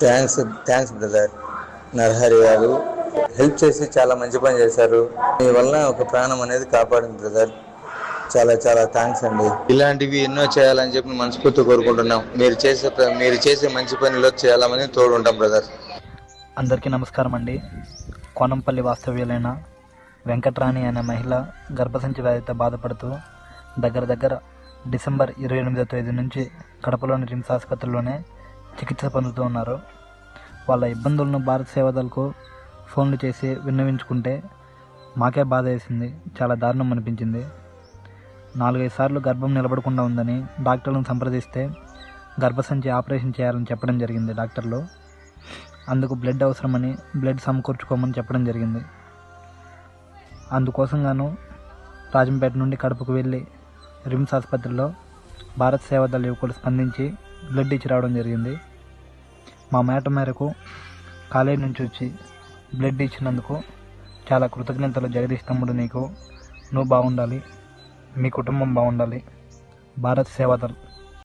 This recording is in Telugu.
Thanks thanks brother. నరహరి గారు హెల్ప్ చేసి చాలా మంచి పని చేశారు. మీ వలన ఒక ప్రాణం అనేది కాపాడింది బ్రదర్. చాలా చాలా థ్యాంక్స్ అండి. ఇలాంటివి ఎన్నో చేయాలని చెప్పి మనస్ఫూర్తి కోరుకుంటున్నాం. మీరు చేసే మీరు చేసే మంచి పనిలో చేయాలని తోడుంటాం బ్రదర్. అందరికీ నమస్కారం అండి. కోనంపల్లి వాస్తవ్యులైన వెంకట్రాణి అనే మహిళ గర్భసంచి వ్యాధితో బాధపడుతూ దగ్గర దగ్గర డిసెంబర్ ఇరవై ఎనిమిదో తేదీ నుంచి కడపలోని రిమ్స్ ఆసుపత్రిలోనే చికిత్స పొందుతూ ఉన్నారు. వాళ్ళ ఇబ్బందులను భారత సేవదలకు ఫోన్లు చేసి విన్నవించుకుంటే మాకే బాధ వేసింది. చాలా దారుణం అనిపించింది. నాలుగైదు సార్లు గర్భం నిలబడకుండా ఉందని డాక్టర్లను సంప్రదిస్తే గర్భసంచి ఆపరేషన్ చేయాలని చెప్పడం జరిగింది డాక్టర్లు. అందుకు బ్లడ్ అవసరమని బ్లడ్ సమకూర్చుకోమని చెప్పడం జరిగింది. అందుకోసం గాను రాజంపేట నుండి కడపకు వెళ్ళి రిమ్స్ ఆసుపత్రిలో భారత్ సేవాదళ యువకులు స్పందించి బ్లడ్ ఇచ్చి రావడం జరిగింది. మా మేట మేరకు కాలేజీ నుంచి వచ్చి బ్లడ్ ఇచ్చినందుకు చాలా కృతజ్ఞతలు. జగదీష్ తమ్ముడు నీకు. నువ్వు బాగుండాలి. మీ కుటుంబం బాగుండాలి. భారత్ సేవాదల్